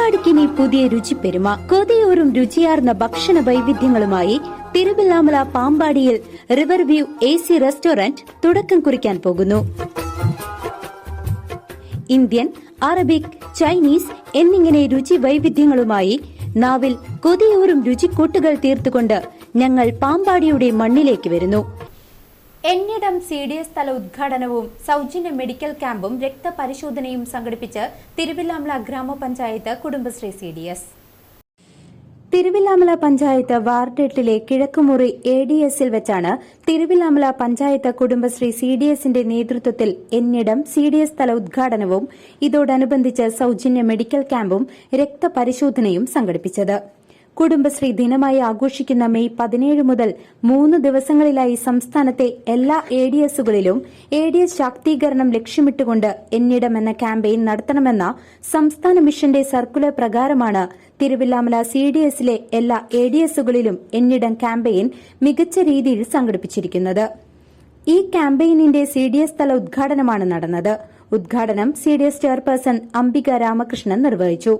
പാമ്പാടിക്കിനി പുതിയ രുചിപ്പെരുമ കൊതിയോറും രുചിയാർന്ന ഭക്ഷണ വൈവിധ്യങ്ങളുമായി Thiruvilwamala പാമ്പാടിയിൽ river view A C restaurant തുടക്കം കുറിക്കാൻ പോകുന്നു. ഇന്ത്യൻ അറബിക് ചൈനീസ് എന്നിങ്ങനെ രുചി വൈവിധ്യങ്ങളുമായി നാവിൽ കൊതിയോറും രുചിക്കൂട്ടുകൾ തീർത്തുകൊണ്ട് ഞങ്ങൾ പാമ്പാടിയുടെ മണ്ണിലേക്ക് വരുന്നു. എന്നിടം സി ഡി എസ് തല ഉദ്ഘാടനവും സൗജന്യ മെഡിക്കൽ ക്യാമ്പും രക്തപരിശോധനയും സംഘടിപ്പിച്ച് തിരുവില്ലാമല ഗ്രാമപഞ്ചായത്ത് Kudumbashree C D S. Thiruvilwamala panchayat ward എട്ടിലെ കിഴക്കുമുറി എ ഡി എസിൽ വെച്ചാണ് തിരുവില്ലാമല പഞ്ചായത്ത് കുടുംബശ്രീ സി ഡി എസിന്റെ നേതൃത്വത്തിൽ എന്നിടം സി ഡി എസ് തല ഉദ്ഘാടനവും ഇതോടനുബന്ധിച്ച് സൌജന്യ മെഡിക്കൽ ക്യാമ്പും രക്തപരിശോധനയും സംഘടിപ്പിച്ചത്. കുടുംബശ്രീ ദിനമായി ആഘോഷിക്കുന്ന മെയ് പതിനേഴ് മുതൽ മൂന്ന് ദിവസങ്ങളിലായി സംസ്ഥാനത്തെ എല്ലാ എ ഡി എസുകളിലും എ ഡി എസ് ശാക്തീകരണം ലക്ഷ്യമിട്ടുകൊണ്ട് എന്നിടം എന്ന ക്യാമ്പയിൻ നടത്തണമെന്ന സംസ്ഥാന മിഷന്റെ സർക്കുലർ പ്രകാരമാണ് തിരുവില്ലാമല സി ഡി എസിലെ എല്ലാ എ ഡി എസുകളിലും എന്നിടം ക്യാമ്പയിൻ മികച്ച രീതിയിൽ സംഘടിപ്പിച്ചിരിക്കുന്നത്. ഈ ക്യാമ്പയിനിന്റെ സി ഡി എസ് തല ഉദ്ഘാടനമാണ് നടന്നത്. ഉദ്ഘാടനം C D S chairperson Ambika Ramakrishnan നിർവഹിച്ചു.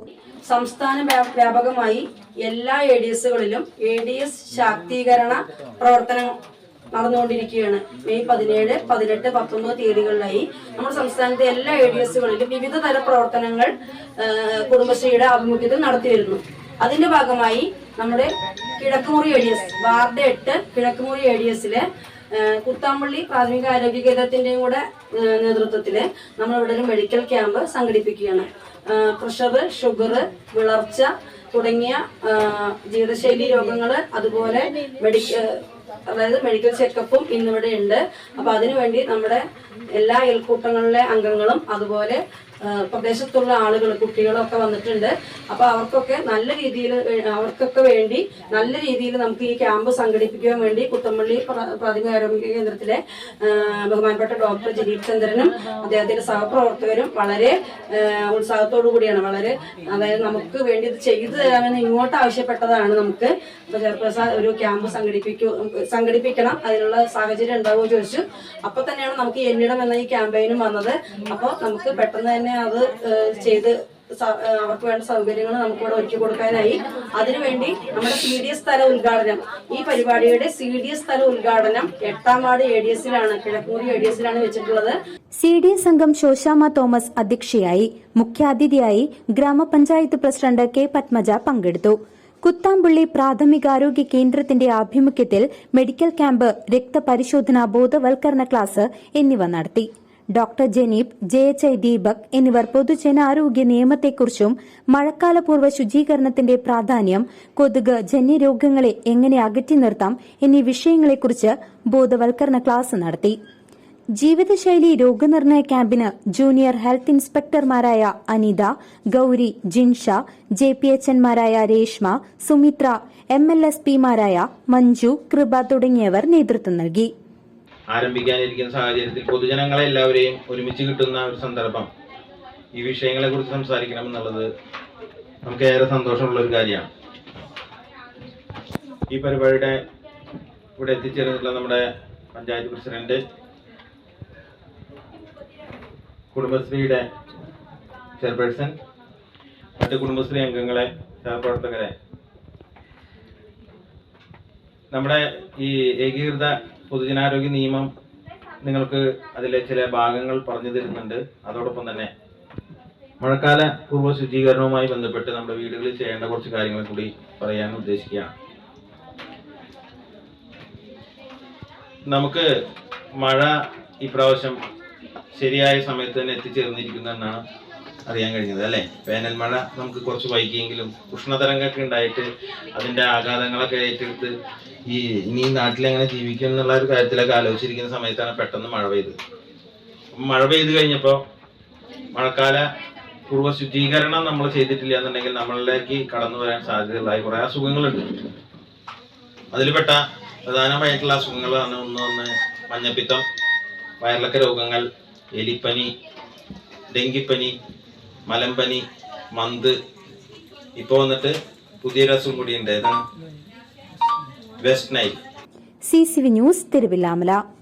സംസ്ഥാന വ്യാപകമായി എല്ലാ എ ഡി എസുകളിലും എ ഡി എസ് ശാക്തീകരണ പ്രവർത്തനം നടന്നുകൊണ്ടിരിക്കുകയാണ്. മെയ് പതിനേഴ് പതിനെട്ട് പത്തൊമ്പത് തീയതികളിലായി നമ്മുടെ സംസ്ഥാനത്തെ എല്ലാ എ ഡി എസുകളിലും വിവിധ തര പ്രവർത്തനങ്ങൾ കുടുംബശ്രീയുടെ ആഭിമുഖ്യത്തിൽ നടത്തിയിരുന്നു അതിന്റെ ഭാഗമായി നമ്മുടെ Kizhakkumuri A D S ward എട്ട് കിഴക്കുമുറി എ ഡി എസിലെ കുത്താമ്പള്ളി പ്രാഥമിക ആരോഗ്യ കേന്ദ്രത്തിന്റെയും കൂടെ നേതൃത്വത്തിൽ നമ്മളിവിടെ ഒരു മെഡിക്കൽ ക്യാമ്പ് സംഘടിപ്പിക്കുകയാണ്. പ്രഷർ ഷുഗർ വിളർച്ച തുടങ്ങിയ ജീവിതശൈലി രോഗങ്ങൾ അതുപോലെ മെഡിക്കൽ അതായത് മെഡിക്കൽ ചെക്കപ്പും ഇന്നിവിടെ ഉണ്ട്. അപ്പൊ അതിനുവേണ്ടി നമ്മുടെ എല്ലാ അയൽക്കൂട്ടങ്ങളിലെ അംഗങ്ങളും അതുപോലെ പ്രദേശത്തുള്ള ആളുകൾ കുട്ടികളൊക്കെ വന്നിട്ടുണ്ട്. അപ്പൊ അവർക്കൊക്കെ നല്ല രീതിയിൽ അവർക്കൊക്കെ വേണ്ടി നല്ല രീതിയിൽ നമുക്ക് ഈ ക്യാമ്പ് സംഘടിപ്പിക്കാൻ വേണ്ടി കുത്തമ്പള്ളി പ്ര- പ്രാഥമിക ആരോഗ്യ കേന്ദ്രത്തിലെ ബഹുമാനപ്പെട്ട ഡോക്ടർ ദിലീപ് ചന്ദ്രനും അദ്ദേഹത്തിന്റെ സഹപ്രവർത്തകരും വളരെ ഉത്സാഹത്തോടു കൂടിയാണ്. വളരെ അതായത് നമുക്ക് വേണ്ടി ഇത് ചെയ്തു തരാമെന്ന് ഇങ്ങോട്ട് ആവശ്യപ്പെട്ടതാണ് നമുക്ക്. അപ്പോൾ ഒരു ക്യാമ്പ് സംഘടിപ്പിക്കൂ സംഘടിപ്പിക്കണം അതിനുള്ള സാഹചര്യം ഉണ്ടാവുമോ ചോദിച്ചു. അപ്പൊ തന്നെയാണ് നമുക്ക് എന്നിടം എന്ന ഈ ക്യാമ്പയിനും വന്നത്. അപ്പോൾ നമുക്ക് പെട്ടെന്ന് തന്നെ അത് ഏഹ്, ചെയ്ത് അവർക്ക് വേണ്ട സൗകര്യങ്ങൾ നമുക്ക് ഇവിടെ ഒരുക്കി കൊടുക്കാനായി. അതിനുവേണ്ടി നമ്മുടെ സി ഡി എസ് തല ഉദ്ഘാടനം. ഈ പരിപാടിയുടെ സി ഡി എസ് തല ഉദ്ഘാടനം എട്ടാം വാർഡ് എ ഡി എസിലാണ് കിഴക്കൂറി എ ഡി എസിലാണ് വെച്ചിട്ടുള്ളത്. സി ഡി എസ് അംഗം ശോശാമ തോമസ് അധ്യക്ഷയായി മുഖ്യാതിഥിയായി ഗ്രാമപഞ്ചായത്ത് പ്രസിഡന്റ് കെ പത്മജ പങ്കെടുത്തു. കുത്താമ്പുള്ളി പ്രാഥമികാരോഗ്യ കേന്ദ്രത്തിന്റെ ആഭിമുഖ്യത്തിൽ മെഡിക്കൽ ക്യാമ്പ് രക്തപരിശോധന ബോധവൽക്കരണ ക്ലാസ് എന്നിവ നടത്തി. Doctor Janeeb J H I Deepak എന്നിവർ പൊതുജനാരോഗ്യ നിയമത്തെക്കുറിച്ചും മഴക്കാലപൂർവ ശുചീകരണത്തിന്റെ പ്രാധാന്യം കൊതുക് ജന്യരോഗങ്ങളെ എങ്ങനെ അകറ്റി നിർത്താം എന്നീ വിഷയങ്ങളെക്കുറിച്ച് ബോധവൽക്കരണ ക്ലാസ് നടത്തി. ജീവിതശൈലി രോഗനിർണയ ക്യാമ്പിന് junior health ഇൻസ്പെക്ടർമാരായ Anitha Gowri Jinsha J P H എൻമാരായ Reshma Sumithra M L S പിമാരായ Manju കൃപ തുടങ്ങിയവർ നേതൃത്വം നൽകി. ആരംഭിക്കാനിരിക്കുന്ന സാഹചര്യത്തിൽ പൊതുജനങ്ങളെ എല്ലാവരെയും ഒരുമിച്ച് കിട്ടുന്ന ഒരു സന്ദർഭം. ഈ വിഷയങ്ങളെ കുറിച്ച് സംസാരിക്കണം എന്നുള്ളത് നമുക്ക് ഏറെ സന്തോഷമുള്ള ഒരു കാര്യമാണ്. ഈ പരിപാടിയുടെ ഇവിടെ എത്തിച്ചേർന്നിട്ടുള്ള നമ്മുടെ പഞ്ചായത്ത് പ്രസിഡന്റ് കുടുംബശ്രീയുടെ ചെയർപേഴ്സൺ മറ്റ് കുടുംബശ്രീ അംഗങ്ങളെ സഹപ്രവർത്തകരെ. നമ്മുടെ ഈ ഏകീകൃത പൊതുജനാരോഗ്യ നിയമം നിങ്ങൾക്ക് അതിലെ ചില ഭാഗങ്ങൾ പറഞ്ഞു തരുന്നുണ്ട്. അതോടൊപ്പം തന്നെ മഴക്കാല പൂർവ ശുചീകരണവുമായി ബന്ധപ്പെട്ട് നമ്മുടെ വീടുകളിൽ ചെയ്യേണ്ട കുറച്ച് കാര്യങ്ങൾ കൂടി പറയാൻ ഉദ്ദേശിക്കുകയാണ്. നമുക്ക് മഴ ഇപ്രാവശ്യം ശരിയായ സമയത്ത് തന്നെ എത്തിച്ചേർന്നിരിക്കുന്നതെന്നാണ് അറിയാൻ കഴിഞ്ഞത് അല്ലേ? വേനൽ മഴ നമുക്ക് കുറച്ച് വൈകിയെങ്കിലും ഉഷ്ണതരംഗമൊക്കെ ഉണ്ടായിട്ട് അതിന്റെ ആഘാതങ്ങളൊക്കെ ഏറ്റെടുത്ത് ഈ ഇനി എങ്ങനെ ജീവിക്കും എന്നുള്ള ഒരു കാര്യത്തിലൊക്കെ ആലോചിച്ചിരിക്കുന്ന സമയത്താണ് പെട്ടെന്ന് മഴ പെയ്തത്. മഴ പെയ്ത് കഴിഞ്ഞപ്പോൾ മഴക്കാല പൂർവ ശുചീകരണം നമ്മൾ ചെയ്തിട്ടില്ല എന്നുണ്ടെങ്കിൽ നമ്മളിലേക്ക് കടന്നു വരാൻ സാധ്യതയുള്ളതായി കുറെ അസുഖങ്ങളുണ്ട്. അതിൽപ്പെട്ട പ്രധാനമായിട്ടുള്ള അസുഖങ്ങളാണ് ഒന്ന് ഒന്ന് മഞ്ഞപ്പിത്തം വയറിളക്ക രോഗങ്ങൾ എലിപ്പനി ഡെങ്കിപ്പനി മലമ്പനി മന്ത്. ഇപ്പോൾ വന്നിട്ട് പുതിയ രസം കൂടി ഉണ്ട്. West Nile C C V news Thiruvilwamala.